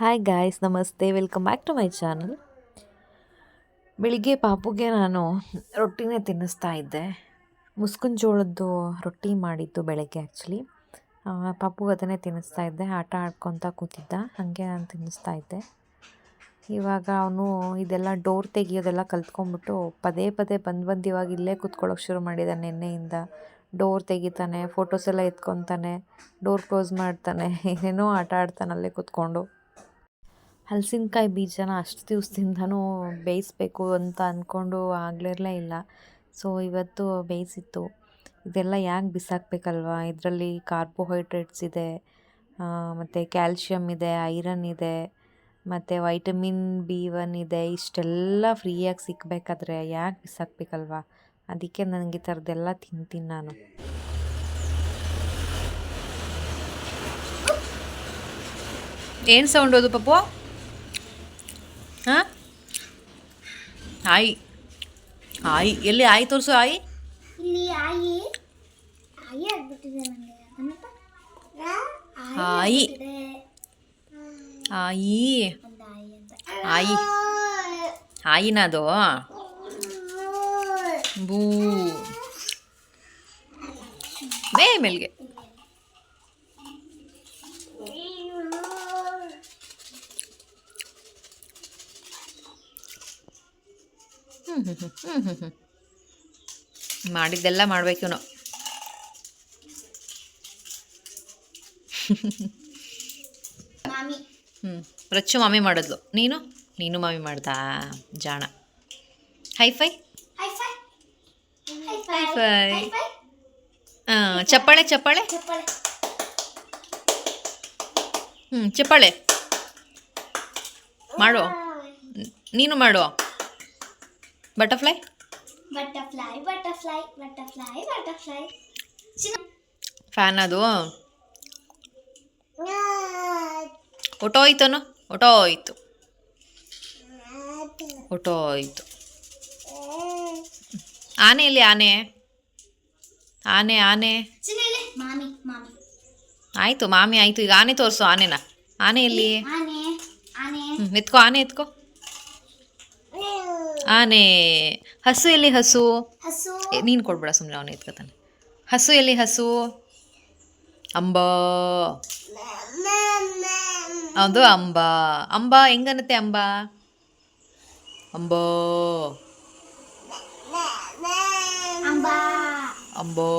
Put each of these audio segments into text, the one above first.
Hi guys ನಮಸ್ತೆ. Welcome back to my channel ಬೆಳಿಗ್ಗೆ ಪಾಪುಗೆ ನಾನು ರೊಟ್ಟಿನೇ ತಿನ್ನಿಸ್ತಾ ಇದ್ದೆ. ಮುಸ್ಕಿನ ಜೋಳದ್ದು ರೊಟ್ಟಿ ಮಾಡಿದ್ದು ಬೆಳಗ್ಗೆ ಆ್ಯಕ್ಚುಲಿ ಪಾಪು ಅದನ್ನೇ ತಿನ್ನಿಸ್ತಾ ಇದ್ದೆ. ಆಟ ಆಡ್ಕೊತ ಕೂತಿದ್ದ. ಹಾಗೆ ನಾನು ತಿನ್ನಿಸ್ತಾ ಇದ್ದೆ. ಇವಾಗ ಅವನು ಇದೆಲ್ಲ ಡೋರ್ ತೆಗಿಯೋದೆಲ್ಲ ಕಲ್ತ್ಕೊಂಡ್ಬಿಟ್ಟು ಪದೇ ಪದೇ ಬಂದು ಬಂದು ಇವಾಗ ಇಲ್ಲೇ ಕೂತ್ಕೊಳ್ಳೋಕೆ ಶುರು ಮಾಡಿದ್ದಾನೆ ನಿನ್ನೆಯಿಂದ ಡೋರ್ ತೆಗಿತಾನೆ ಫೋಟೋಸ್ ಎಲ್ಲ ಎತ್ಕೊತಾನೆ ಡೋರ್ ಕ್ಲೋಸ್ ಮಾಡ್ತಾನೆ, ಏನೇನೋ ಆಟ ಆಡ್ತಾನೆ ಅಲ್ಲೇ ಕೂತ್ಕೊಂಡು. ಹಲಸಿನ್ಕಾಯಿ ಬೀಜನ ಅಷ್ಟು ದಿವಸದಿಂದನೂ ಬೇಯಿಸ್ಬೇಕು ಅಂತ ಅಂದ್ಕೊಂಡು ಆಗ್ಲಿರಲೇ ಇಲ್ಲ. ಸೊ, ಇವತ್ತು ಬೇಯಿಸಿತ್ತು. ಇದೆಲ್ಲ ಯಾಕೆ ಬಿಸಾಕ್ಬೇಕಲ್ವ? ಇದರಲ್ಲಿ ಕಾರ್ಬೋಹೈಡ್ರೇಟ್ಸ್ ಇದೆ ಮತ್ತು ಕ್ಯಾಲ್ಶಿಯಮ್ ಇದೆ, ಐರನ್ ಇದೆ, ಮತ್ತು ವೈಟಮಿನ್ ಬಿ ಒನ್ ಇದೆ. ಇಷ್ಟೆಲ್ಲ ಫ್ರೀಯಾಗಿ ಸಿಕ್ಕಬೇಕಾದ್ರೆ ಯಾಕೆ ಬಿಸಾಕ್ಬೇಕಲ್ವ? ಅದಕ್ಕೆ ನನಗೆ ಈ ಥರದ್ದೆಲ್ಲ ತಿಂತೀನಿ ನಾನು. ಏನು ಸೌಂಡ್ ಅದು ಪಪ್ಪು? ಹಾಂ ಆಯಿ ಆಯಿ ಎಲ್ಲಿ ಆಯಿ ತೋರಿಸು ಆಯಿ ಇಲ್ಲಿ ಆಯಿ ಆಯಿ ಆಗ್ಬಿಟ್ಟಿದೆ ನನಗೆ ಅದನ್ನಪ್ಪ ಆಯಿ ಇದೆ ಆಯಿ ಒಂದು ಆಯಿ ಅಂತ ಆಯಿ ಆಯಿನ ಅದು ಬೂ ಮೇ ಮೇಲ್ಗೆ ಹ್ಞೂ ಹ್ಞೂ ಹ್ಞೂ ಹ್ಞೂ ಹ್ಞೂ ಮಾಡಿದ್ದೆಲ್ಲ ಮಾಡ್ಬೇಕು ನಾವು ಮಾಮಿ. ಹ್ಞೂ ರಚ್ಚು ಮಾಮಿ ಮಾಡಿದ್ಲು. ನೀನು? ನೀನು ಮಾಮಿ ಮಾಡ್ದಾ? ಜಾಣ. High five high five high high five five high five ಹಾಂ ಚಪ್ಪಾಳೆ ಚಪ್ಪಾಳೆ? ಚಪ್ಪಾಳೆ. ಹ್ಞೂ ಚಪ್ಪಾಳೆ. ಮಾಡು ನೀನು ಮಾಡು butterfly butterfly butterfly butterfly butterfly fan ಅದು. ಹೋಯ್ತು ಊಟ ಹೋಯ್ತು ಆನೆ ಇಲ್ಲಿ ಆನೆ? ಆನೆ ಆನೆ. ಆಯಿತು ಮಾಮಿ ಆಯಿತು. ಈಗ ಆನೆ ತೋರಿಸು ಆನೆನ. ಆನೆ ಇಲ್ಲಿ ಎತ್ಕೋ ಆನೆ ಎತ್ಕೋ. ಆನೆ ಹಸು ಎಲ್ಲಿ ಹಸು? ಹಸು. ಏ, ನೀನು ಕೊಡ್ಬೇಡ ಸುಮ್ಮನೆ ಅವನು ಎತ್ಕೊತಾನೆ. ಹಸು ಎಲ್ಲಿ ಹಸು? ಅಂಬ. ಅದು ಅಂಬ. ಅಂಬ ಹೆಂಗನತ್ತೆ ಅಂಬ? ಅಂಬೋ. ಅಂಬಾ. ಅಂಬೋ.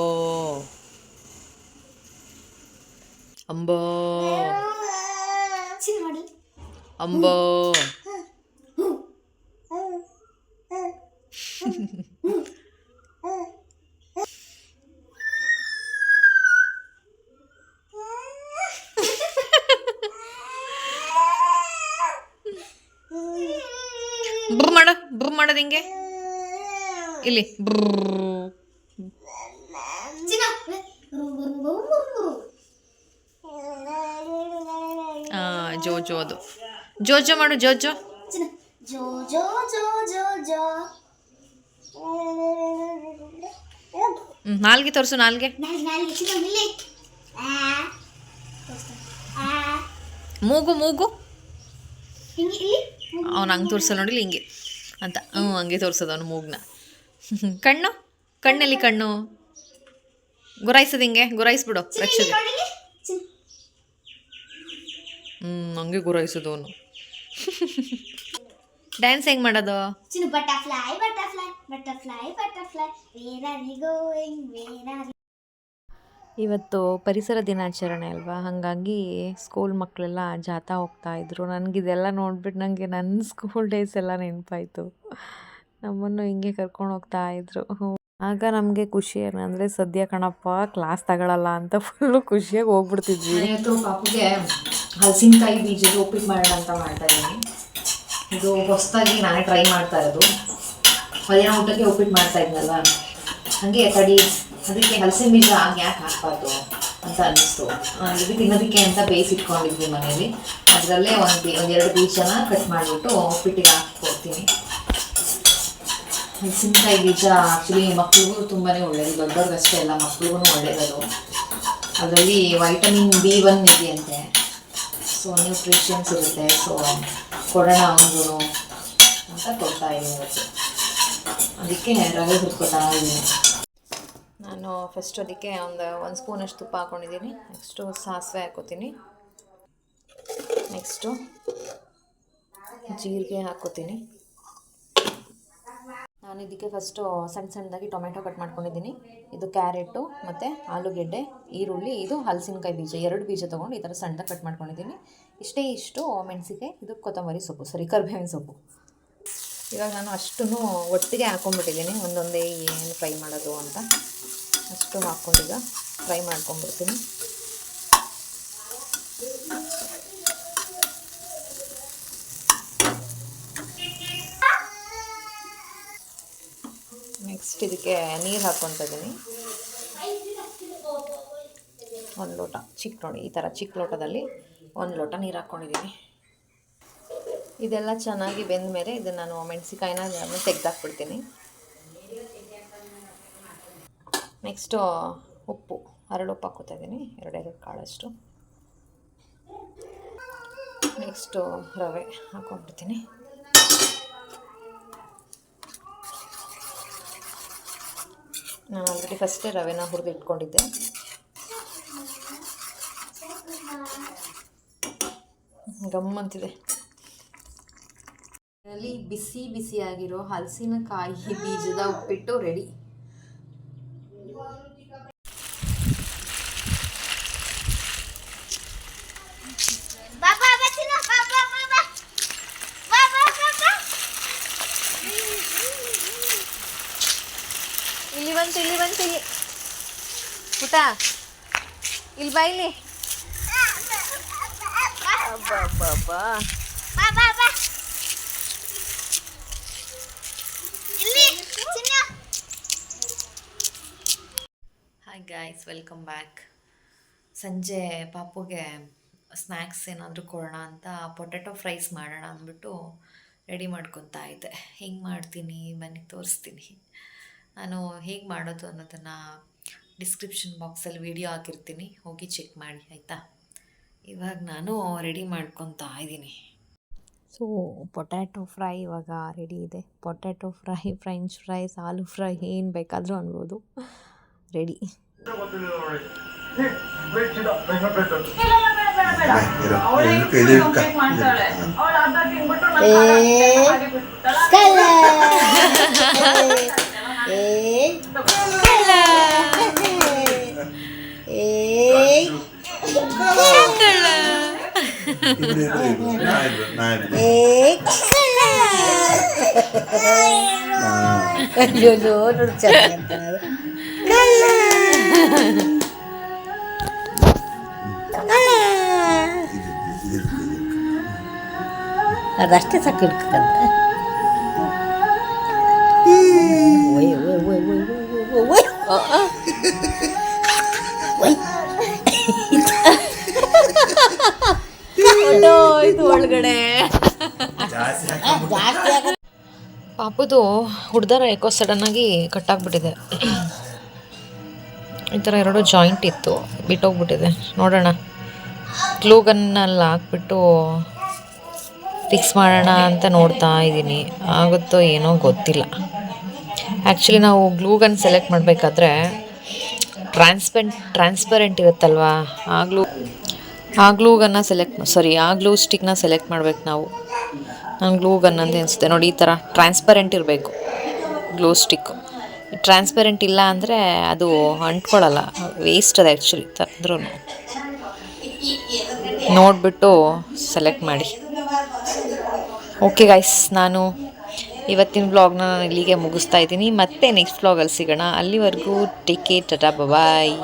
ಅಂಬೋ. ಚಿನ್ನ ಮಾಡಿ. ಅಂಬ. ಮಾಡೋದು ಹಿಂಗೆ? ಇಲ್ಲಿ. ಜೋಜೋ ಅದು. ಜೋಜೋ ಮಾಡು ಜೋಜೋ. ನಾಲ್ಗೆ ತೋರಿಸು ನಾಲ್ಗೆ. ಮೂಗು ಮೂಗು. ಅವ್ನು ಹಂಗೆ ತೋರಿಸಲ್ಲ ನೋಡಿಲ್ಲ ಹಿಂಗೆ. ಅಂತ. ಹ್ಞೂ, ಹಂಗೆ ತೋರಿಸೋದು ಅವನು ಮೂಗ್ನ. ಕಣ್ಣು? ಕಣ್ಣಲ್ಲಿ ಕಣ್ಣು. ಗುರಾಯಿಸೋದು ಹಿಂಗೆ, ಗುರಾಯಿಸ್ಬಿಡು ರಕ್ಷಿಗೆ ಹ್ಞೂ ಹಂಗೆ ಗುರಾಯಿಸೋದು ಅವನು. ಡ್ಯಾನ್ಸ್ ಹೆಂಗೆ ಮಾಡೋದು? Butterfly butterfly butterfly butterfly where are you going where are ಇವತ್ತು ಪರಿಸರ ದಿನಾಚರಣೆ ಅಲ್ವಾ? ಹಾಗಾಗಿ ಸ್ಕೂಲ್ ಮಕ್ಕಳೆಲ್ಲ ಜಾಥಾ ಹೋಗ್ತಾ ಇದ್ರು. ನನಗಿದೆಲ್ಲ ನೋಡ್ಬಿಟ್ಟು ನನಗೆ ನನ್ನ ಸ್ಕೂಲ್ ಡೇಸ್ ಎಲ್ಲ ನೆನಪಾಯಿತು. ನಮ್ಮನ್ನು ಹಿಂಗೆ ಕರ್ಕೊಂಡು ಹೋಗ್ತಾ ಇದ್ರು. ಆಗ ನಮಗೆ ಖುಷಿ ಏನಂದರೆ, ಸದ್ಯ ಕಣಪ್ಪ ಕ್ಲಾಸ್ ತಗೊಳಲ್ಲ ಅಂತ ಫುಲ್ಲು ಖುಷಿಯಾಗಿ ಹೋಗ್ಬಿಡ್ತಿದ್ವಿ. ಪಾಪುಗೆ ಹಲಸಿನಕಾಯಿ ಬೀಜದ ಉಪ್ಪಿಟ್ಟು ಮಾಡೋಣ ಅಂತ ಮಾಡ್ತಾ ಇದ್ದೀನಿ. ಇದು ಹೊಸದಾಗಿ ನಾನೇ ಟ್ರೈ ಮಾಡ್ತಾ ಇರೋದು. ಮಧ್ಯಾಹ್ನ ಊಟಕ್ಕೆ ಉಪ್ಪಿಟ್ಟು ಮಾಡ್ತಾ ಇದ್ನಲ್ಲ. ಹಾಗೆ ತಡಿ. ಅದಕ್ಕೆ ಹಲಸಿನ ಬೀಜ ಯಾಕೆ ಹಾಕ್ಬಾರ್ದು ಅಂತ ಅನ್ನಿಸ್ತು. ಇದು ತಿನ್ನೋದಕ್ಕೆ ಅಂತ ಬೇಯಿಸಿಟ್ಕೊಂಡಿದ್ವಿ ಮನೇಲಿ. ಅದರಲ್ಲೇ ಒಂದು ಒಂದೆರಡು ಬೀಜನ ಕಟ್ ಮಾಡಿಬಿಟ್ಟು ಉಪ್ಪಿಟ್ಟಿಗೆ ಹಾಕ್ಕೊಡ್ತೀನಿ. ಹಲಸಿನಕಾಯಿ ಬೀಜ ಆ್ಯಕ್ಚುಲಿ ಮಕ್ಳಿಗೂ ತುಂಬಾ ಒಳ್ಳೆಯದು ದೊಡ್ಡವ್ರಿಗಷ್ಟೇ ಅಲ್ಲ ಮಕ್ಳಿಗೂ ಒಳ್ಳೆಯದು ಅದರಲ್ಲಿ ವೈಟಮಿನ್ ಬಿ ಒನ್ ಇದೆಯಂತೆ ಸೊ ನ್ಯೂಟ್ರಿಷನ್ಸ್ ಇರುತ್ತೆ ಸೊ ಕೊಡೋಣ ಅವನಿಗೂ ಅಂತ ಕೊಡ್ತಾ ಇದ್ದೀನಿ ಅದಕ್ಕೆ ರವೆ ಹುರ್ಕೊತಾ ಇದ್ದೀನಿ ನಾನು ಫಸ್ಟ್ ಅದಕ್ಕೆ ಒಂದು ಒಂದು ಸ್ಪೂನಷ್ಟು ತುಪ್ಪ ಹಾಕ್ಕೊಂಡಿದ್ದೀನಿ ನೆಕ್ಸ್ಟು ಸಾಸಿವೆ ಹಾಕೋತೀನಿ ನೆಕ್ಸ್ಟು ಜೀರಿಗೆ ಹಾಕೋತೀನಿ ನಾನು ಇದಕ್ಕೆ ಫಸ್ಟು ಸಣ್ಣ ಸಣ್ಣದಾಗಿ ಟೊಮೆಟೊ ಕಟ್ ಮಾಡ್ಕೊಂಡಿದ್ದೀನಿ. ಇದು ಕ್ಯಾರೆಟು ಮತ್ತು ಆಲೂಗೆಡ್ಡೆ, ಈರುಳ್ಳಿ, ಇದು ಹಲಸಿನಕಾಯಿ ಬೀಜ, ಎರಡು ಬೀಜ ತೊಗೊಂಡು ಈ ಥರ ಸಣ್ಣದಾಗಿ ಕಟ್ ಮಾಡ್ಕೊಂಡಿದ್ದೀನಿ. ಇಷ್ಟೇ ಇಷ್ಟು ಮೆಣಸಿಗೆ ಇದು ಕೊತ್ತಂಬರಿ ಸೊಪ್ಪು ಸರಿ ಕರ್ಬೇವಿನ ಸೊಪ್ಪು. ಇವಾಗ ನಾನು ಅಷ್ಟು ಒಟ್ಟಿಗೆ ಹಾಕೊಂಡ್ಬಿಟ್ಟಿದ್ದೀನಿ. ಒಂದೊಂದೇ ಏನು ಫ್ರೈ ಮಾಡೋದು ಅಂತ. ಅಷ್ಟು ಹಾಕ್ಕೊಂಡೀಗ ಫ್ರೈ ಮಾಡ್ಕೊಂಡ್ಬಿಡ್ತೀನಿ. ನೆಕ್ಸ್ಟ್ ಇದಕ್ಕೆ ನೀರು ಹಾಕ್ಕೊತಿದ್ದೀನಿ ಒಂದು ಲೋಟ ಚಿಕ್ಕ ನೋಡಿ ಈ ಥರ ಚಿಕ್ಕ ಲೋಟದಲ್ಲಿ ಒಂದು ಲೋಟ ನೀರು ಹಾಕ್ಕೊಂಡಿದ್ದೀನಿ ಇದೆಲ್ಲ ಚೆನ್ನಾಗಿ ಬೆಂದ ಮೇಲೆ ಇದನ್ನು ನಾನು ಮೆಣಸಿಕಾಯಿನ ತೆಗೆದಾಕ್ಬಿಡ್ತೀನಿ. ನೆಕ್ಸ್ಟು ಉಪ್ಪು, ಹರಳು ಉಪ್ಪು ಹಾಕೋತಾ ಇದ್ದೀನಿ. ಎರಡೆರಡು ಕಾಳಷ್ಟು. ನೆಕ್ಸ್ಟು ರವೆ ಹಾಕೊಂಡ್ಬಿಡ್ತೀನಿ ನಾನು ಆಲ್ರೆಡಿ ಫಸ್ಟೇ ರವೆನ ಹುರಿದು ಇಟ್ಕೊಂಡಿದ್ದೆ ಗಮ್ಮಂತಿದೆ ಬಿಸಿ ಬಿಸಿಯಾಗಿರೋ ಹಲಸಿನಕಾಯಿ ಬೀಜದ ಉಪ್ಪಿಟ್ಟು ರೆಡಿ. ಬಂತು ಇಲ್ಲಿ ಬಂತು ಇಲ್ಲಿ. ಊಟ ಇಲ್ಲಿ ಬಾ ಇಲ್ಲಿ. ಹಾಯ್ ಗಾಯ್ಸ್ ವೆಲ್ಕಮ್ ಬ್ಯಾಕ್ ಸಂಜೆ ಪಾಪುಗೆ ಸ್ನ್ಯಾಕ್ಸ್ ಏನಾದರೂ ಕೊಡೋಣ ಅಂತ ಪೊಟ್ಯಾಟೊ ಫ್ರೈಸ್ ಮಾಡೋಣ ಅಂದ್ಬಿಟ್ಟು ರೆಡಿ ಮಾಡ್ಕೊತಾ ಇದ್ದೆ. ಹೆಂಗೆ ಮಾಡ್ತೀನಿ? ಬನ್ನಿ ತೋರಿಸ್ತೀನಿ. ನಾನು ಹೇಗೆ ಮಾಡೋದು ಅನ್ನೋದನ್ನು ಡಿಸ್ಕ್ರಿಪ್ಷನ್ ಬಾಕ್ಸಲ್ಲಿ ವಿಡಿಯೋ ಹಾಕಿರ್ತೀನಿ ಹೋಗಿ ಚೆಕ್ ಮಾಡಿ ಆಯಿತಾ ಇವಾಗ ನಾನು ರೆಡಿ ಮಾಡ್ಕೊತಾ ಇದ್ದೀನಿ ಸೊ ಪೊಟ್ಯಾಟೊ ಫ್ರೈ ಇವಾಗ ರೆಡಿ ಇದೆ ಪೊಟ್ಯಾಟೊ ಫ್ರೈ ಫ್ರೆಂಚ್ ಫ್ರೈಸ್ ಆಲೂ ಫ್ರೈ ಏನು ಬೇಕಾದರೂ ಅನ್ಬೋದು ರೆಡಿ ഏയ്. ഏയ്. അയ്യോ ജോലി ചെറുക്കുന്നത് ಅದಷ್ಟೇ ಸಾಕು ಹಿಡ್ಕೊಂಡ ಒಯ್ wait, wait, wait. Uh-uh. wait. ಇದು ಒಳಗಡೆ ಜಾಸ್ತಿ ಆಗ ಪಾಪದು ಹುಡ್ದಾರ ಯಾಕೋ ಸಡನ್ನಾಗಿ ಕಟ್ಟಾಗ್ಬಿಟ್ಟಿದೆ ಈ ಥರ ಎರಡು ಜಾಯಿಂಟ್ ಇತ್ತು ಬಿಟ್ಟೋಗ್ಬಿಟ್ಟಿದೆ ನೋಡೋಣ ಗ್ಲೂಗನ್ನಲ್ಲಿ ಹಾಕ್ಬಿಟ್ಟು ಫಿಕ್ಸ್ ಮಾಡೋಣ ಅಂತ ನೋಡ್ತಾ ಇದ್ದೀನಿ ಆಗುತ್ತೋ ಏನೋ ಗೊತ್ತಿಲ್ಲ ಆ್ಯಕ್ಚುಲಿ ನಾವು ಗ್ಲೂಗನ್ ಸೆಲೆಕ್ಟ್ ಮಾಡಬೇಕಾದ್ರೆ ಟ್ರಾನ್ಸ್ಪೆಂಟ್ ಟ್ರಾನ್ಸ್ಪರೆಂಟ್ ಇರುತ್ತಲ್ವಾ? ಆ ಗ್ಲೂ ಆ ಗ್ಲೂಗನ್ನ ಸೆಲೆಕ್ಟ್ ಸಾರಿ ಆ ಗ್ಲೂ ಸ್ಟಿಕ್ನ ಸೆಲೆಕ್ಟ್ ಮಾಡ್ಬೇಕು ನಾವು. ನಾನು ಗ್ಲೂ ಗನ್ ಅಂತ ಅನಿಸುತ್ತೆ ನೋಡಿ, ಈ ಥರ ಟ್ರಾನ್ಸ್ಪರೆಂಟ್ ಇರಬೇಕು ಗ್ಲೂ ಸ್ಟಿಕ್ಕು ಟ್ರಾನ್ಸ್ಪರೆಂಟ್ ಇಲ್ಲ ಅಂದರೆ ಅದು ಅಂಟ್ಕೊಳ್ಳಲ್ಲ ವೇಸ್ಟ್ ಅದು ಆ್ಯಕ್ಚುಲಿ ತಂದ್ರೂ ನೋಡಿಬಿಟ್ಟು ಸೆಲೆಕ್ಟ್ ಮಾಡಿ. ಓಕೆ ಗೈಸ್ ನಾನು ಇವತ್ತಿನ ಬ್ಲಾಗ್ನ ನಾನು ಇಲ್ಲಿಗೆ ಮುಗಿಸ್ತಾ ಇದ್ದೀನಿ. ಮತ್ತೆ ನೆಕ್ಸ್ಟ್ ಬ್ಲಾಗಲ್ಲಿ ಸಿಗೋಣ. ಅಲ್ಲಿವರೆಗೂ ಟೇಕ್ ಕೇರ್ ಟಟಾ ಬಾಯ್